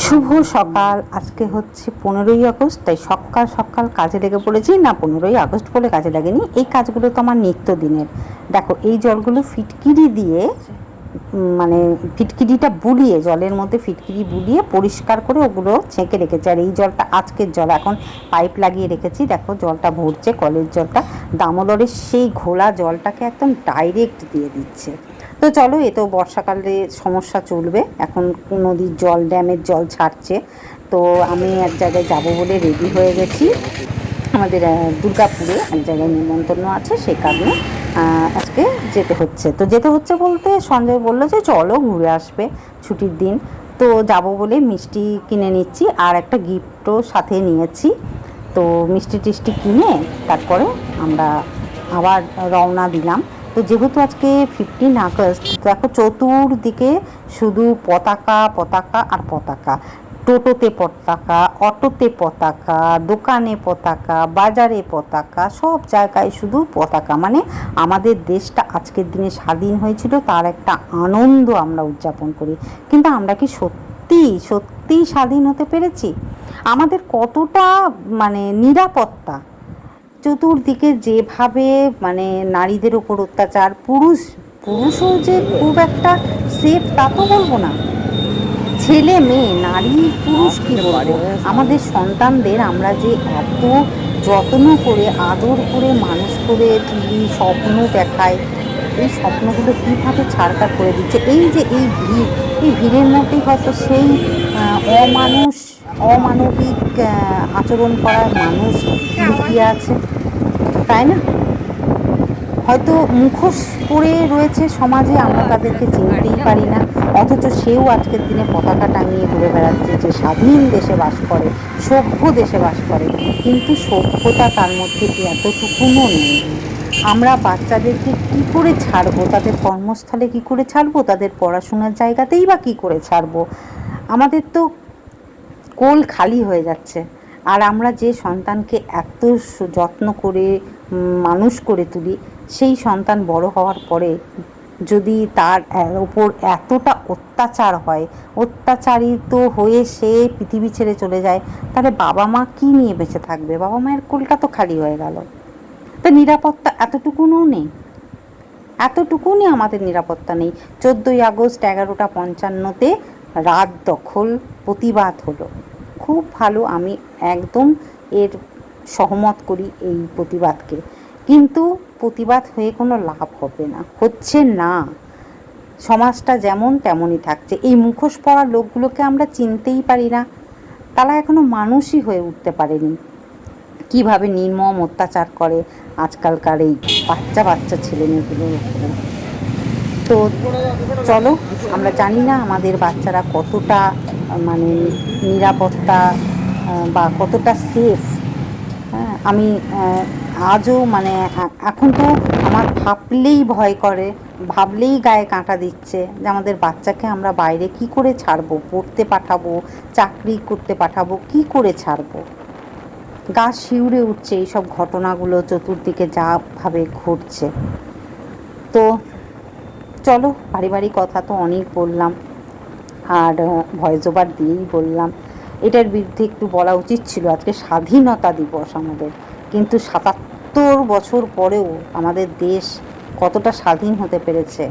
শুভ সকাল। আজকে হচ্ছে পনেরোই আগস্ট, তাই সকাল সকাল কাজে লেগে পড়েছি। না, পনেরোই আগস্ট বলে কাজে লাগেনি। এই কাজগুলো তো আমার নিত্যদিনের দেখো, এই জলগুলো ফিটকিরি দিয়ে মানে ফিটকিরিটা বুলিয়ে, জলের মধ্যে ফিটকিরি বুলিয়ে পরিষ্কার করে ওগুলো ছেঁকে রেখেছি। আর এই জলটা আজকের জল, এখন পাইপ লাগিয়ে রেখেছি। দেখো, জলটা ভরছে, কলের জলটা। দামোদরের সেই ঘোলা জলটাকে একদম ডাইরেক্ট দিয়ে দিচ্ছে। তো চলো, এ তো বর্ষাকালে সমস্যা চলবে। এখন নদীর জল, ড্যামের জল ছাড়ছে। তো আমি এক জায়গায় যাব বলে রেডি হয়ে গেছি। আমাদের দুর্গাপুরে এক জায়গায় নিমন্ত্রণ আছে সেই কারণে আজকে যেতে হচ্ছে। তো যেতে হচ্ছে বলতে সঞ্জয় বলল যে চলো ঘুরে আসবে ছুটির দিন। তো যাব বলে মিষ্টি কিনে নিচ্ছি আর একটা গিফটও সাথে নিয়েছি। তো মিষ্টি টিষ্টি কিনে তারপরে আমরা আবার রওনা দিলাম। তো যেহেতু আজকে ফিফটিন আগস্ট, দেখো চতুর্দিকে শুধু পতাকা পতাকা আর পতাকা। টোটোতে পতাকা, অটোতে পতাকা, দোকানে পতাকা, বাজারে পতাকা, সব জায়গায় শুধু পতাকা। মানে আমাদের দেশটা আজকের দিনে স্বাধীন হয়েছিল, তার একটা আনন্দ আমরা উদযাপন করি। কিন্তু আমরা কি সত্যি সত্যি স্বাধীন হতে পেরেছি? আমাদের কতটা মানে নিরাপত্তা চতুর্দিকে যেভাবে মানে নারীদের ওপর অত্যাচার পুরুষ পুরুষও যে খুব একটা সেফ তা তো বলব না। ছেলে মেয়ে নারী পুরুষ কি বলব? আমাদের সন্তানদের আমরা যে এত যত্ন করে আদর করে মানুষ করে তুলি স্বপ্ন দেখাই এই স্বপ্নগুলো কীভাবে ছাড়কার করে দিচ্ছে? এই যে এই ভিড় এই ভিড়ের মধ্যেই হয়তো সেই অমানুষ অমানবিক আচরণ করার মানুষ লুকিয়ে আছে। তাই না? হয়তো মুখোশ পরে রয়েছে সমাজে, আমরা তাদেরকে চিনতেই পারি না। অথচ সেও আজকের দিনে পতাকা টাঙিয়ে ঘুরে বেড়াচ্ছে যে স্বাধীন দেশে বাস করে, সভ্য দেশে বাস করে। কিন্তু সভ্যতা তার মধ্যে কি এতটুকুনও নেই? আমরা বাচ্চাদেরকে কি করে ছাড়বো? তাদের কর্মস্থলে কি করে ছাড়বো? তাদের পড়াশোনার জায়গাতেই বা কি করে ছাড়বো? আমাদের তো কোল খালি হয়ে যাচ্ছে। আর আমরা যে সন্তানকে এত যত্ন করে মানুষ করে তুলি, সেই সন্তান বড় হওয়ার পরে যদি তার ওপর এতটা অত্যাচার হয়, অত্যাচারিত হয়ে সে পৃথিবী ছেড়ে চলে যায়, তাহলে বাবা মা কি নিয়ে বেঁচে থাকবে? বাবা মায়ের কোলটা তো খালি হয়ে গেল। তো নিরাপত্তা এতটুকুনও নেই। এতটুকুনি আমাদের নিরাপত্তা নেই। চোদ্দোই আগস্ট এগারোটা পঞ্চান্নতে রাত দখল, প্রতিবাদ হলো। খুব ভালো, আমি একদম এর সহমত করি এই প্রতিবাদকে। কিন্তু প্রতিবাদ হয়ে কোনো লাভ হবে না। হচ্ছে না। সমাজটা যেমন তেমনই থাকছে। এই মুখোশ পরা লোকগুলোকে আমরা চিনতেই পারি না। তারা এখনও মানুষই হয়ে উঠতে পারেনি। কীভাবে নির্মম অত্যাচার করে আজকালকার এই বাচ্চা বাচ্চা ছেলে মেয়েগুলোর তো চলো, আমরা জানি না আমাদের বাচ্চারা কতটা মানে নিরাপত্তা বা কতটা সেফ হ্যাঁ আমি আজও মানে এখন তো আমার ভাবলেই ভয় করে, ভাবলেই গায়ে কাঁটা দিচ্ছে যে আমাদের বাচ্চাকে আমরা বাইরে কি করে ছাড়বো? পড়তে পাঠাবো? চাকরি করতে পাঠাবো? কি করে ছাড়বো? গা শিউরে উঠছে এইসব ঘটনাগুলো, চতুর্দিকে যাভাবে ঘটছে। তো চলো পারিবারিক কথা তো অনেক বললাম। আর ভয়েস ওভার দিয়েই বললাম। এটার বিরুদ্ধে একটু বলা উচিত ছিল আজকে স্বাধীনতা দিবস আমাদের। কিন্তু সাতাত্তর বছর পরেও আমাদের দেশ কতটা স্বাধীন হতে পেরেছে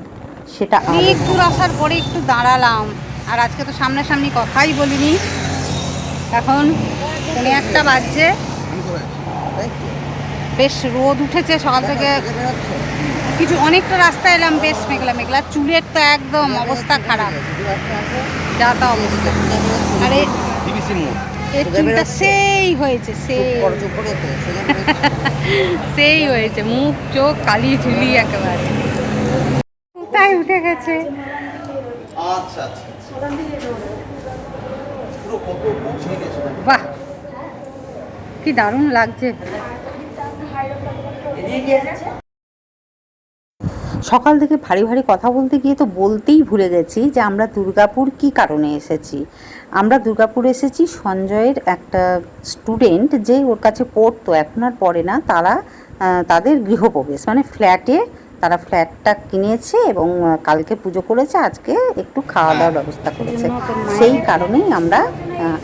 সেটা অনেক দূর আসার পরে একটু দাঁড়ালাম। আর আজকে তো সামনাসামনি কথাই বলিনি। এখন পৌনে একটা বাজছে। বেশ রোদ উঠেছে সকাল থেকে। কিছু অনেকটা রাস্তা এলাম বেশ মেঘলা মেঘলা। চুলের তো একদম অবস্থা খারাপ। যা তা অবস্থা। আরে এর চুলটা সেই হয়েছে সেই। সেই হয়েছে মুখ চোখ কালি ঝুলি একেবারে। কোথায় উঠে গেছে। আচ্ছা আচ্ছা আচ্ছা। বাহ! কি দারুণ লাগছে। সকাল থেকে ভারী ভারী কথা বলতে গিয়ে তো বলতেই ভুলে গেছি যে আমরা দুর্গাপুর কি কারণে এসেছি। আমরা দুর্গাপুর এসেছি সঞ্জয়ের একটা স্টুডেন্ট যে ওর কাছে পড়তো এখন আর পড়ে না। তারা তাদের গৃহপ্রবেশ মানে ফ্ল্যাটে তারা ফ্ল্যাটটা কিনেছে এবং কালকে পুজো করেছে আজকে একটু খাওয়া দাওয়ার ব্যবস্থা করেছে। সেই কারণেই আমরা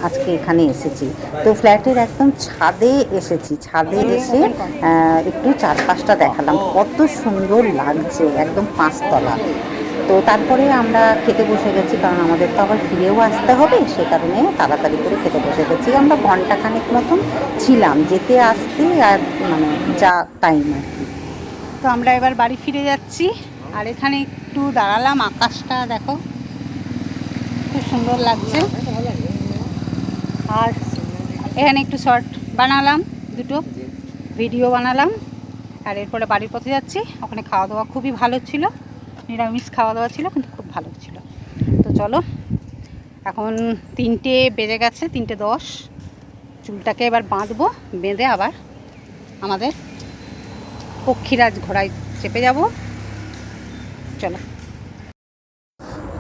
আজকে এখানে এসেছি। তো ফ্ল্যাটের একদম ছাদে এসেছি। ছাদে এসে একটু চারপাশটা দেখালাম। কত সুন্দর লাগছে, একদম পাঁচতলা। তো তারপরে আমরা খেতে বসে গেছি, কারণ আমাদের তো আবার ফিরেও আসতে হবে, সে কারণে তাড়াতাড়ি করে খেতে বসে গেছি। আমরা ঘণ্টা ঘন্টাখানেক মতন ছিলাম, যেতে আসতে আর মানে যা টাইম আর কি। তো আমরা এবার বাড়ি ফিরে যাচ্ছি, আর এখানে একটু দাঁড়ালাম, আকাশটা দেখো। খুব সুন্দর লাগছে। আর এখানে একটু শর্ট বানালাম, দুটো ভিডিও বানালাম, আর এরপরে বাড়ির পথে যাচ্ছি। ওখানে খাওয়া দাওয়া খুবই ভালো ছিল, নিরামিষ খাওয়া দাওয়া ছিল, কিন্তু খুব ভালো ছিল। তো চলো, এখন তিনটে বেজে গেছে, তিনটে দশ। চুলটাকে এবার বাঁধবো, বেঁধে আবার আমাদের পক্ষীরাজ ঘোড়ায় চেপে যাব। চলো।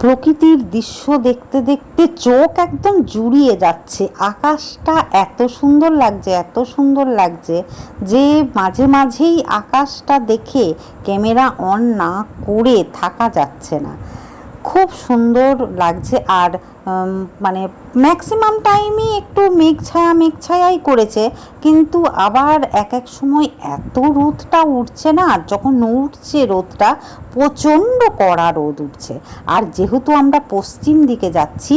প্রকৃতির দৃশ্য দেখতে দেখতে চোখ একদম জুড়িয়ে যাচ্ছে। আকাশটা এত সুন্দর লাগছে, এত সুন্দর লাগছে যে মাঝে মাঝেই আকাশটা দেখে ক্যামেরা অন না করে থাকা যাচ্ছে না। খুব সুন্দর লাগছে আর মানে ম্যাক্সিমাম টাইমই একটু মেঘ ছায়া মেঘ ছায়াই করেছে, কিন্তু আবার এক এক সময় এত রোদটা উঠছে না, আর যখন উঠছে রোদটা, প্রচণ্ড কড়া রোদ উঠছে। আর যেহেতু আমরা পশ্চিম দিকে যাচ্ছি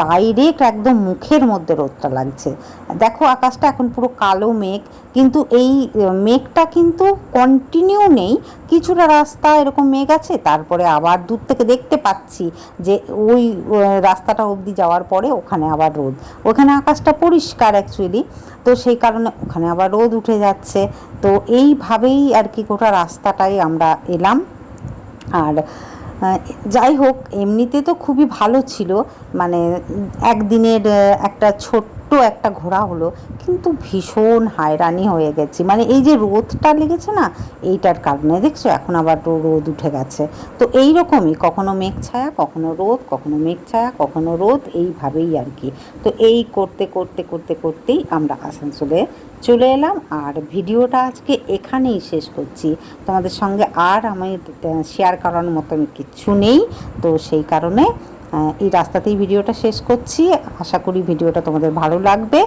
ডাইরেক্ট একদম মুখের মধ্যে রোদটা লাগছে। দেখো আকাশটা এখন পুরো কালো মেঘ, কিন্তু এই মেঘটা কিন্তু কন্টিনিউ নেই। কিছুটা রাস্তা এরকম মেঘ আছে, তারপরে আবার দূর থেকে দেখতে পাচ্ছি। যে ওই রাস্তাটা অবধি যাওয়ার পরে ওখানে আবার রোদ। ওখানে আকাশটা পরিষ্কার অ্যাকচুয়ালি তো সেই কারণে ওখানে আবার রোদ উঠে যাচ্ছে। তো এইভাবেই আর কি গোটা রাস্তাটাই আমরা এলাম। আর যাই হোক, এমনিতে তো খুবই ভালো ছিল। মানে একদিনের একটা ছোট্ট একটা ঘোরা হলো, কিন্তু ভীষণ হায়রানি হয়ে গেছি। মানে এই যে রোদটা লেগেছে না, এইটার কারণে। দেখছ, এখন আবার রোদ উঠে গেছে। তো এই রকমই কখনো মেঘ ছায়া, কখনো রোদ, কখনো মেঘ ছায়া, কখনো রোদ, এইভাবেই আর কি। তো এই করতে করতে করতে, করতেই আমরা আসানসোলে চলে এলাম। আর ভিডিওটা আজকে এখানেই শেষ করছি। তোমাদের সঙ্গে আর আমি শেয়ার করার মতন কিচ্ছু নেই। তো সেই কারণে এই রাস্তাতেই ভিডিওটা শেষ করছি। আশা করি ভিডিওটা তোমাদের ভালো লাগবে।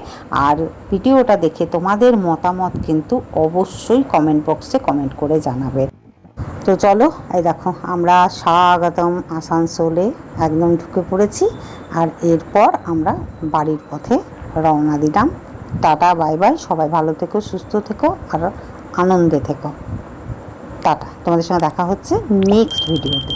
আর ভিডিওটা দেখে তোমাদের মতামত কিন্তু অবশ্যই কমেন্ট বক্সে কমেন্ট করে জানাবে। তো চলো, এই দেখো, আমরা স্বাগতম আসানসোলে একদম ঢুকে পড়েছি। আর এরপর আমরা বাড়ির পথে রওনা দিলাম। Tata, bye bye. সবাই ভালো থেকো, সুস্থ থেকো, আর আনন্দে থেকো। টাটা। তোমাদের সঙ্গে দেখা হচ্ছে নেক্সট ভিডিওতে